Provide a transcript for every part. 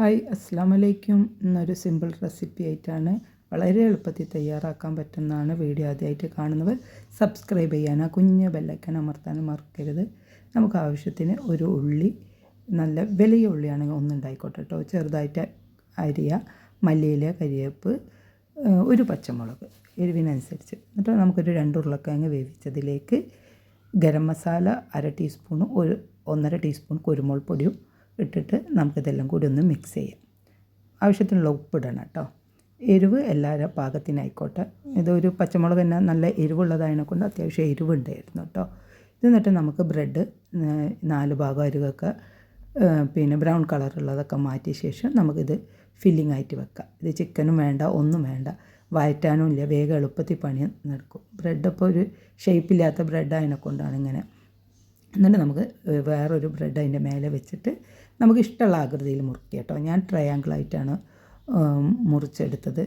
Hi അസ്സാം വലൈക്കും ഇന്നൊരു സിമ്പിൾ റെസിപ്പി ആയിട്ടാണ് വളരെ എളുപ്പത്തിൽ തയ്യാറാക്കാൻ പറ്റുന്നതാണ് വീഡിയോ ആദ്യമായിട്ട് കാണുന്നവർ സബ്സ്ക്രൈബ് ചെയ്യാൻ ആ കുഞ്ഞ് ബെല്ലൈക്കൻ അമർത്താനും മറക്കരുത്. നമുക്ക് ആവശ്യത്തിന് ഒരു ഉള്ളി നല്ല വലിയ ഉള്ളിയാണെങ്കിൽ ഒന്നുണ്ടായിക്കോട്ടെ കേട്ടോ. ചെറുതായിട്ട് അരിയ മല്ലിയില കരിയേപ്പ് ഒരു പച്ചമുളക് എരിവിനനുസരിച്ച്. എന്നിട്ട് നമുക്കൊരു രണ്ട് ഉരുളക്കിഴങ്ങ് വേവിച്ചതിലേക്ക് ഗരം മസാല അര ടീസ്പൂണും ഒരു ഒന്നര ടീസ്പൂൺ കുരുമുളക് പൊടിയും ഇട്ടിട്ട് നമുക്കിതെല്ലാം കൂടി ഒന്ന് മിക്സ് ചെയ്യാം. ആവശ്യത്തിനുള്ള ഉപ്പിടണം കേട്ടോ. എരിവ് എല്ലാവരും പാകത്തിനായിക്കോട്ടെ. ഇതൊരു പച്ചമുളക് തന്നെ നല്ല എരിവുള്ളതായതിനെ കൊണ്ട് അത്യാവശ്യം എരിവുണ്ടായിരുന്നു കേട്ടോ. ഇത് എന്നിട്ട് നമുക്ക് ബ്രെഡ് നാല് ഭാഗം അരുകൊക്കെ പിന്നെ ബ്രൗൺ കളറുള്ളതൊക്കെ മാറ്റിയ ശേഷം നമുക്കിത് ഫില്ലിംഗ് ആയിട്ട് വെക്കാം. ഇത് ചിക്കനും വേണ്ട ഒന്നും വേണ്ട. വയറ്റാനും ഇല്ല. വേഗം എളുപ്പത്തിൽ പണി നടക്കും ബ്രെഡ് ഇപ്പോൾ ഒരു ഷേപ്പില്ലാത്ത ബ്രെഡ് അതിനെ കൊണ്ടാണ് ഇങ്ങനെ എന്നിട്ട് നമുക്ക് വേറൊരു ബ്രെഡ് അതിന്റെ മേലെ വെച്ചിട്ട് നമുക്ക് ഇഷ്ടമുള്ള ആകൃതിയിൽ മുറിക്കുക കേട്ടോ. ഞാൻ ട്രയാങ്കിളായിട്ടാണ് മുറിച്ചെടുത്തത്.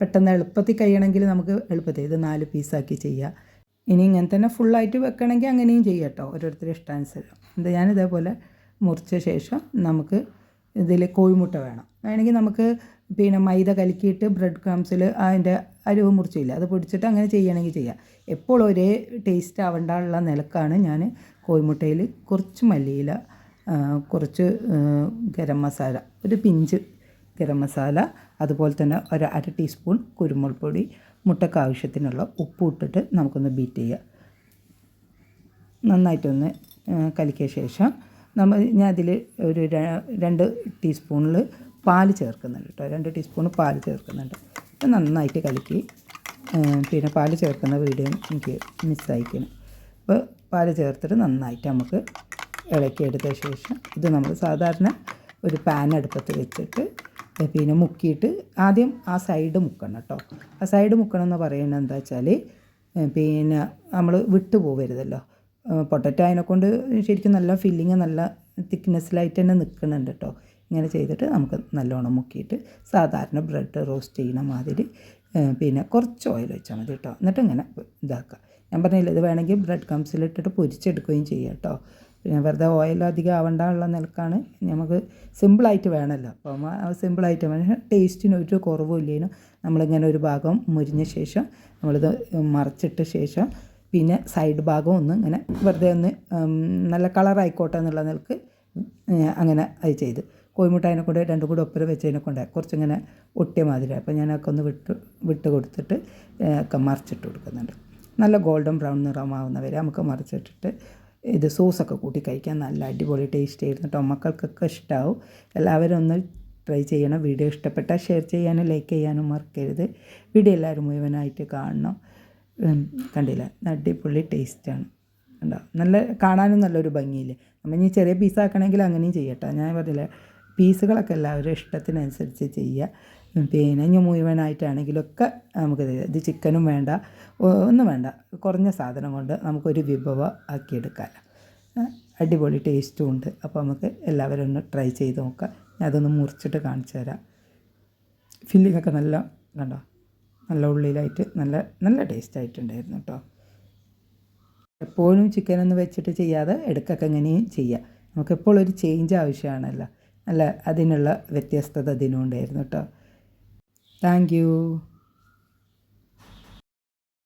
പെട്ടെന്ന് എളുപ്പത്തിൽ കഴിയണമെങ്കിൽ നമുക്ക് എളുപ്പത്തിൽ ഇത് നാല് പീസാക്കി ചെയ്യാം. ഇനി ഇങ്ങനെ തന്നെ ഫുള്ളായിട്ട് വെക്കണമെങ്കിൽ അങ്ങനെയും ചെയ്യാം കേട്ടോ. ഓരോരുത്തരുടെ ഇഷ്ടാനുസരണം. എന്താ ഞാൻ ഇതേപോലെ മുറിച്ച ശേഷം നമുക്ക് ഇതിൽ കോഴിമുട്ട വേണം. വേണമെങ്കിൽ നമുക്ക് പിന്നെ മൈദ കലക്കിയിട്ട് ബ്രെഡ് ക്രംസിൽ അതിന്റെ അരിവ് മുറിച്ചില്ല. അത് പൊടിച്ചിട്ട് അങ്ങനെ ചെയ്യണമെങ്കിൽ ചെയ്യാം. എപ്പോഴും ഒരേ ടേസ്റ്റ് ആവേണ്ടുള്ള നിലക്കാണ് ഞാൻ കോഴിമുട്ടയിൽ കുറച്ച് മല്ലിയില കുറച്ച് ഗരം മസാല ഒരു പിഞ്ച് ഗരം മസാല അതുപോലെ തന്നെ ഒരു അര ടീസ്പൂൺ കുരുമുളക് പൊടി മുട്ടയ്ക്ക് ആവശ്യത്തിനുള്ള ഉപ്പ് ഇട്ടിട്ട് നമുക്കൊന്ന് ബീറ്റ് ചെയ്യുക നന്നായിട്ടൊന്ന് കലക്കിയ ശേഷം നമ്മൾ ഞാൻ അതിൽ ഒരു രണ്ട് ടീസ്പൂണിൽ പാൽ ചേർക്കുന്നുണ്ട് കേട്ടോ രണ്ട് ടീസ്പൂൺ പാൽ ചേർക്കുന്നുണ്ട്. നന്നായിട്ട് കലക്കി പിന്നെ പാൽ ചേർക്കുന്ന വീഡിയോ എനിക്ക് മിസ്സായിക്കണം അപ്പോൾ പാൽ ചേർത്തിട്ട് നന്നായിട്ട് നമുക്ക് ഇളക്കിയെടുത്ത ശേഷം ഇത് നമ്മൾ സാധാരണ ഒരു പാൻ അടുപ്പത്ത് വെച്ചിട്ട് പിന്നെ മുക്കിയിട്ട് ആദ്യം ആ സൈഡ് മുക്കണം കേട്ടോ ആ സൈഡ് മുക്കണം എന്ന് പറയുന്നത് എന്താ വെച്ചാൽ പിന്നെ നമ്മൾ വിട്ടു പോകരുതല്ലോ പൊട്ടറ്റോ അതിനെക്കൊണ്ട് ശരിക്കും നല്ല ഫില്ലിങ് നല്ല തിക്നെസ്സിലായിട്ട് തന്നെ നിൽക്കുന്നുണ്ട് കേട്ടോ ഇങ്ങനെ ചെയ്തിട്ട് നമുക്ക് നല്ലോണം മുക്കിയിട്ട് സാധാരണ ബ്രെഡ് റോസ്റ്റ് ചെയ്യണ മാതിരി പിന്നെ കുറച്ച് ഓയിൽ വെച്ചാൽ മതി കേട്ടോ എന്നിട്ട് ഇങ്ങനെ ഇതാക്കുക. ഞാൻ പറഞ്ഞില്ല ഇത് വേണമെങ്കിൽ ബ്രെഡ് കംസിലിട്ടിട്ട് പൊരിച്ചെടുക്കുകയും ചെയ്യാം കേട്ടോ. പിന്നെ വെറുതെ ഓയിൽ അധികം ആവണ്ടുള്ള നിലക്കാണ്. നമുക്ക് സിമ്പിളായിട്ട് വേണമല്ലോ. അപ്പം സിമ്പിളായിട്ട് വേണം. ടേസ്റ്റിന് ഒരു കുറവും ഇല്ലേനും. നമ്മളിങ്ങനെ ഒരു ഭാഗം മുരിഞ്ഞ ശേഷം നമ്മളിത് മറച്ചിട്ട ശേഷം പിന്നെ സൈഡ് ഭാഗം ഒന്ന് ഇങ്ങനെ വെറുതെ ഒന്ന് നല്ല കളറായിക്കോട്ടെ എന്നുള്ള നിലയ്ക്ക് അങ്ങനെ അത് ചെയ്ത്. കോഴിമുട്ട അതിനെ കൊണ്ട് രണ്ടും കൂടെ ഒപ്പര വെച്ചതിനെ കൊണ്ട് കുറച്ചിങ്ങനെ ഒട്ടിയ മാതിരി അപ്പോൾ ഞാനൊക്കെ ഒന്ന് വിട്ട് വിട്ട് കൊടുത്തിട്ട് ഒക്കെ മറിച്ചിട്ട് കൊടുക്കുന്നുണ്ട്. നല്ല ഗോൾഡൻ ബ്രൗൺ നിറമാവുന്നവരെ നമുക്ക് മറിച്ചിട്ടിട്ട് ഇത് സോസൊക്കെ കൂട്ടി കഴിക്കാൻ നല്ല അടിപൊളി ടേസ്റ്റ് ആയിരുന്നു കേട്ടോ മക്കൾക്കൊക്കെ ഇഷ്ടമാവും എല്ലാവരും ഒന്ന് ട്രൈ ചെയ്യണം. വീഡിയോ ഇഷ്ടപ്പെട്ടാൽ ഷെയർ ചെയ്യാനും ലൈക്ക് ചെയ്യാനും മറക്കരുത്. വീഡിയോ എല്ലാവരും മുഴുവനായിട്ട് കാണണം. കണ്ടില്ല? അടിപൊളി ടേസ്റ്റാണ് കണ്ടോ? നല്ല കാണാനും നല്ലൊരു ഭംഗിയില്ലേ? നമ്മൾ ഇനി ചെറിയ പീസാക്കണമെങ്കിൽ അങ്ങനെയും ചെയ്യട്ടോ. ഞാൻ പറഞ്ഞില്ല പീസുകളൊക്കെ എല്ലാവരും ഇഷ്ടത്തിനനുസരിച്ച് ചെയ്യുക. പിന്നെ ഇനി മുഴുവനായിട്ടാണെങ്കിലൊക്കെ നമുക്ക് ഇത് ചിക്കനും വേണ്ട ഒന്നും വേണ്ട. കുറഞ്ഞ സാധനം കൊണ്ട് നമുക്കൊരു വിഭവം ആക്കിയെടുക്കാം അടിപൊളി ടേസ്റ്റും ഉണ്ട്. അപ്പോൾ നമുക്ക് എല്ലാവരും ഒന്ന് ട്രൈ ചെയ്ത് നോക്കാം. ഞാൻ അതൊന്ന് മുറിച്ചിട്ട് കാണിച്ചു തരാം. ഫില്ലിങ്ങൊക്കെ നല്ല കണ്ടോ? നല്ല ഉള്ളിലായിട്ട് നല്ല നല്ല ടേസ്റ്റ് ആയിട്ടുണ്ടായിരുന്നു കേട്ടോ. എപ്പോഴും ചിക്കനൊന്നും വെച്ചിട്ട് ചെയ്യാതെ ഇടയ്ക്കൊക്കെ എങ്ങനെയും ചെയ്യാം. നമുക്കെപ്പോഴും ഒരു ചേഞ്ച് ആവശ്യമാണല്ലോ. അല്ല അതിനുള്ള വ്യത്യസ്തത അതിനുണ്ടായിരുന്നു കേട്ടോ. Thank you.